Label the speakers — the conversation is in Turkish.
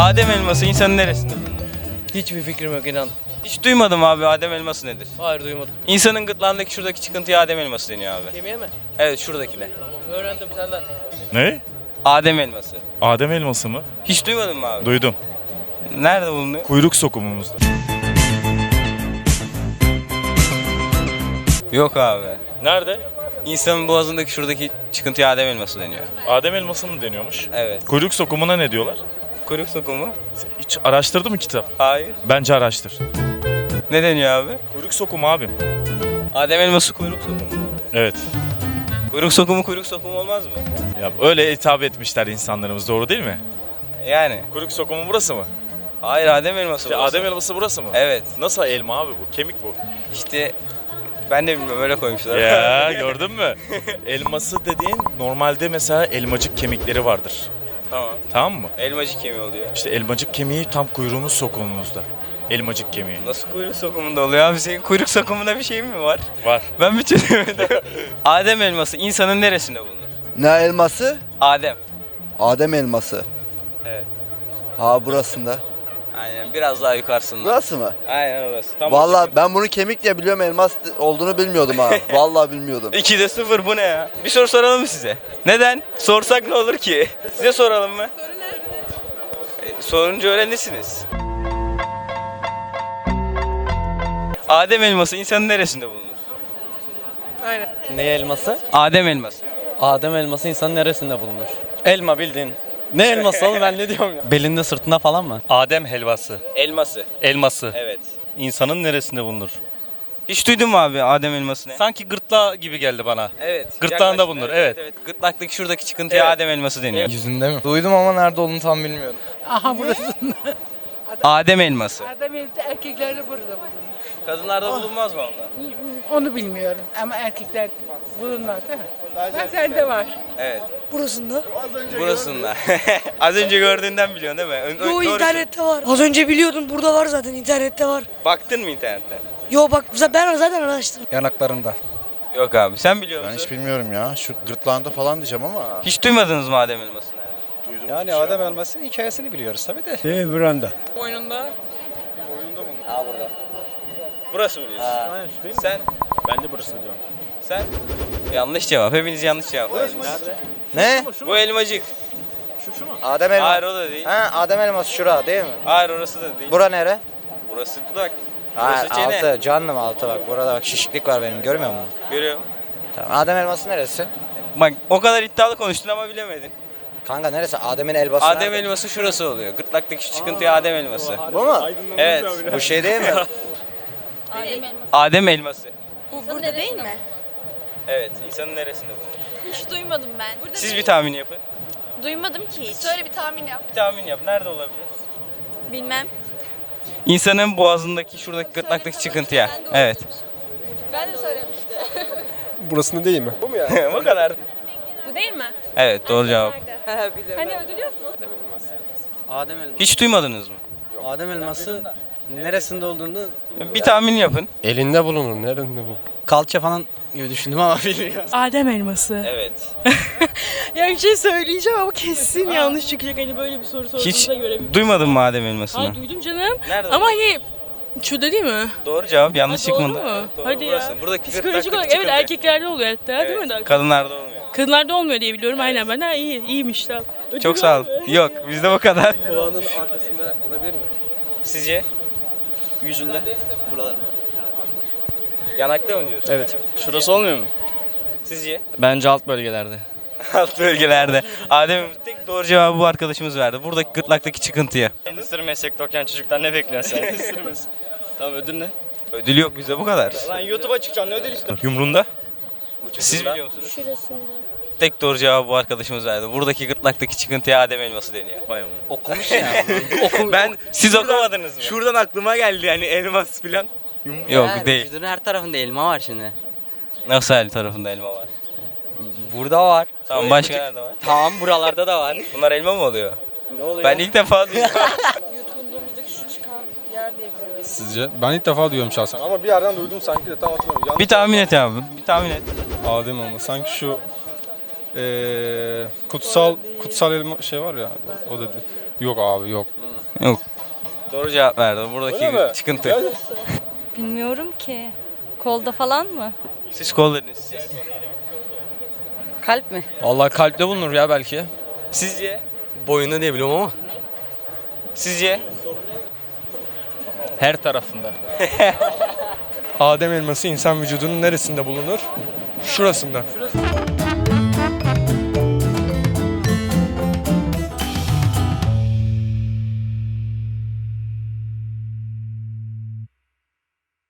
Speaker 1: Adem elması insanın neresinde bulunur?
Speaker 2: Hiçbir fikrim yok inan.
Speaker 1: Hiç duymadım abi Adem elması nedir?
Speaker 2: Hayır duymadım.
Speaker 1: İnsanın gırtlağındaki şuradaki çıkıntıya Adem elması deniyor abi.
Speaker 2: Kemiğe mi?
Speaker 1: Evet şuradakine.
Speaker 2: Tamam öğrendim senden.
Speaker 3: Ne?
Speaker 1: Adem elması.
Speaker 3: Adem elması mı?
Speaker 1: Hiç duymadın mı abi?
Speaker 3: Duydum.
Speaker 1: Nerede bulunuyor?
Speaker 3: Kuyruk sokumumuzda.
Speaker 1: Yok abi.
Speaker 3: Nerede?
Speaker 1: İnsanın boğazındaki şuradaki çıkıntıya Adem elması deniyor.
Speaker 3: Adem elması mı deniyormuş?
Speaker 1: Evet.
Speaker 3: Kuyruk sokumuna ne diyorlar?
Speaker 1: Kuyruk sokumu?
Speaker 3: Hiç araştırdı mı kitap?
Speaker 1: Hayır.
Speaker 3: Bence araştır.
Speaker 1: Ne deniyor abi?
Speaker 3: Kuyruk sokumu abim.
Speaker 1: Adem elması kuyruk sokumu.
Speaker 3: Evet.
Speaker 1: Kuyruk sokumu kuyruk sokumu olmaz mı?
Speaker 3: Ya öyle hitap etmişler insanlarımız doğru değil mi?
Speaker 1: Yani.
Speaker 3: Kuyruk sokumu burası mı?
Speaker 1: Hayır Adem elması
Speaker 3: İşte
Speaker 1: burası.
Speaker 3: Adem elması burası mı?
Speaker 1: Evet.
Speaker 3: Nasıl elma abi bu? Kemik bu.
Speaker 1: İşte ben de bilmiyorum öyle koymuşlar.
Speaker 3: ya gördün mü? Elması dediğin normalde mesela elmacık kemikleri vardır.
Speaker 1: Tamam.
Speaker 3: Tamam mı?
Speaker 1: Elmacık kemiği oluyor.
Speaker 3: İşte elmacık kemiği tam kuyruğunuz sokumumuzda. Elmacık kemiği.
Speaker 1: Nasıl kuyruk sokumunda oluyor abi? Senin kuyruk sokumunda bir şey mi var?
Speaker 3: Var.
Speaker 1: Ben bir çözemedim. Adem elması insanın neresinde bulunur?
Speaker 4: Ne elması?
Speaker 1: Adem.
Speaker 4: Adem elması.
Speaker 1: Evet.
Speaker 4: Ha burasında.
Speaker 1: Aynen biraz daha yukarısında.
Speaker 4: Burası mı?
Speaker 1: Aynen orası. Tam
Speaker 4: Vallahi ben bunu kemik diye biliyorum elmas olduğunu bilmiyordum ha. Vallahi bilmiyordum.
Speaker 1: 2'de 0 bu ne ya? Bir soru soralım mı size? Neden? Sorsak ne olur ki? Size soralım mı? E, sorunca öğrenirsiniz. Adem elması insanın neresinde bulunur?
Speaker 2: Ne elması?
Speaker 1: Adem elması.
Speaker 2: Adem elması insanın neresinde bulunur? Elma bildiğin. Ne elması oğlum ben ne diyorum ya? Belinde sırtında falan mı?
Speaker 5: Adem helvası,
Speaker 1: Elması.
Speaker 5: elması.
Speaker 1: Evet.
Speaker 5: İnsanın neresinde bulunur?
Speaker 1: Hiç duydun mu abi Adem elmasını?
Speaker 5: Sanki gırtlağı gibi geldi bana.
Speaker 1: Evet.
Speaker 5: Gırtlağında bulunur, evet.
Speaker 1: evet. Gırtlaktaki şuradaki çıkıntıya
Speaker 5: Evet.
Speaker 1: Adem elması deniyor.
Speaker 6: Yüzünde mi? Duydum ama nerede olduğunu tam bilmiyorum.
Speaker 1: Adem elması.
Speaker 7: Adam evde erkekler de burada bulunur.
Speaker 1: Kadınlarda bulunmaz mı onlar?
Speaker 7: Onu bilmiyorum ama erkekler bulunmaz değil mi? Ben sende var.
Speaker 1: Evet.
Speaker 8: Burasında.
Speaker 1: Burasında. Az önce gördüğünden biliyorsun değil mi? Ö- ö-
Speaker 8: Yo
Speaker 1: doğru
Speaker 8: internette var. Az önce biliyordum burada var zaten internette var.
Speaker 1: Baktın mı internetten?
Speaker 8: Yo bak ben zaten araştırdım.
Speaker 6: Yanaklarında.
Speaker 1: Yok abi sen biliyor
Speaker 9: Ben
Speaker 1: musun?
Speaker 9: hiç bilmiyorum ya. Şu gırtlağında falan diyeceğim ama.
Speaker 1: Hiç duymadınız mı Adem elmasını?
Speaker 6: Yani Adem elmasının hikayesini biliyoruz tabii de.
Speaker 1: Burası mı diyorsun? Sen? Ben de burası diyorum. Sen? Yanlış cevap. Hepiniz yanlış cevap verdiniz.
Speaker 4: Ne?
Speaker 1: Bu elmacık.
Speaker 4: Adem
Speaker 1: Hayır o da değil.
Speaker 4: Ha Adem elması şura değil mi?
Speaker 1: Hayır orası da değil.
Speaker 4: Bura nere?
Speaker 1: Burası dudak.
Speaker 4: Ha
Speaker 1: Burası çene.
Speaker 4: altı canlı mı altı bak burada bak şişiklik var benim görmüyor musun?
Speaker 1: Görüyorum.
Speaker 4: Tamam Adem elması neresi?
Speaker 1: Bak o kadar iddialı konuştun ama bilemedin.
Speaker 4: Kanka neresi? Adem'in elması
Speaker 1: Adem
Speaker 4: nerede?
Speaker 1: elması şurası oluyor. Gırtlaktaki şu çıkıntıya Adem elması.
Speaker 4: Bu mu?
Speaker 1: Evet.
Speaker 4: Bu şey değil mi?
Speaker 1: Adem elması.
Speaker 10: Bu burada değil mi?
Speaker 1: Evet. insanın neresinde bulunur?
Speaker 10: Hiç duymadım ben. Burada
Speaker 1: Siz bir tahmin yapın.
Speaker 10: duymadım ki hiç. Söyle bir tahmin yap.
Speaker 1: Bir tahmin yap. Nerede olabilir?
Speaker 10: Bilmem.
Speaker 1: İnsanın boğazındaki şuradaki gırtlaktaki çıkıntıya. Evet.
Speaker 10: Ben de söylemiştim.
Speaker 6: Burasında değil mi?
Speaker 1: Bu kadar.
Speaker 10: Bu değil mi?
Speaker 1: Evet doğru cevap.
Speaker 10: Hani ödül yok mu?
Speaker 2: Adem elması.
Speaker 1: Hiç duymadınız mı?
Speaker 2: Adem elması neresinde olduğunu
Speaker 1: Bir tahmin yapın.
Speaker 6: Elinde bulunur. Nerede bu?
Speaker 2: kalça falan gibi düşündüm ama bilmiyorum.
Speaker 7: Adem elması.
Speaker 1: Evet.
Speaker 7: Ya bir şey söyleyeceğim ama kesin yanlış çıkacak hani böyle bir soru
Speaker 1: Hiç
Speaker 7: sorduğunuza göre.
Speaker 1: duymadın mı Adem elmasını?
Speaker 7: Hayır duydum canım.
Speaker 1: Nerede?
Speaker 7: Ama hani şurada değil mi?
Speaker 1: Doğru cevap yanlış
Speaker 7: Ha, doğru
Speaker 1: çıkmadı.
Speaker 7: mu?
Speaker 1: Evet, doğru.
Speaker 7: Hadi ya.
Speaker 1: Burası. Buradaki
Speaker 7: Psikolojik olarak evet erkeklerde oluyor hatta değil mi?
Speaker 1: Evet, Kadınlarda olmuyor.
Speaker 7: Kadınlarda olmuyor diye biliyorum aynen ben. Ha iyi iyiymiş tamam. Ödül
Speaker 1: Çok sağ ol.
Speaker 7: mı?
Speaker 1: Yok bizde bu kadar.
Speaker 2: Kulağının arkasında olabilir mi?
Speaker 1: Sizce?
Speaker 2: Yüzünde. Buralarında.
Speaker 1: Yanakta mı diyorsun?
Speaker 2: Evet. Şurası olmuyor mu?
Speaker 1: Sizce?
Speaker 2: Bence alt bölgelerde.
Speaker 1: Alt bölgelerde. Adem tek doğru cevabı bu arkadaşımız verdi. Buradaki gırtlaktaki çıkıntıya.
Speaker 2: Endüstri meslekte okuyan çocuktan ne bekliyorsun sen? tamam ödül ne?
Speaker 1: Ödül yok bizde bu kadar.
Speaker 2: Lan YouTube'a çıkacaksın ne ödül istiyorsun?
Speaker 1: Yumruğunda. Siz biliyor musunuz?
Speaker 10: Şurasında.
Speaker 1: Tek doğru cevabı bu arkadaşımız verdi. Buradaki gırtlaktaki çıkıntıya Adem elması deniyor.
Speaker 2: Okumuş ya. Okum,
Speaker 1: Ben siz okumadınız mı?
Speaker 11: Şuradan aklıma geldi yani elmas filan.
Speaker 1: Yok değil.
Speaker 2: Vücudun her tarafında elma var şimdi.
Speaker 1: Nasıl her tarafında elma var?
Speaker 2: Burada var.
Speaker 1: Tamam başka nerede var?
Speaker 2: Tamam buralarda da var.
Speaker 1: Bunlar elma mı oluyor?
Speaker 2: Ne oluyor?
Speaker 1: Ben ilk defa duydum.
Speaker 6: Sizce? Ben ilk defa duyuyorum şahsen ama bir yerden duydum sanki de tam hatırlamıyorum.
Speaker 1: bir tahmin et abi. Bir tahmin et.
Speaker 6: Adem elma. Sanki şu eee kutsal kutsal elma şey var ya o dedi. Yok abi yok.
Speaker 1: Yok. Doğru cevap verdi. Buradaki çıkıntı.
Speaker 12: Bilmiyorum ki. Kolda falan mı?
Speaker 1: Siz kol dediniz.
Speaker 12: Kalp mi?
Speaker 2: Vallahi kalpte bulunur ya belki.
Speaker 1: Sizce?
Speaker 13: Boyunda diye biliyorum ama.
Speaker 1: Sizce?
Speaker 2: Her tarafında.
Speaker 6: Adem elması insan vücudunun neresinde bulunur? Şurasında.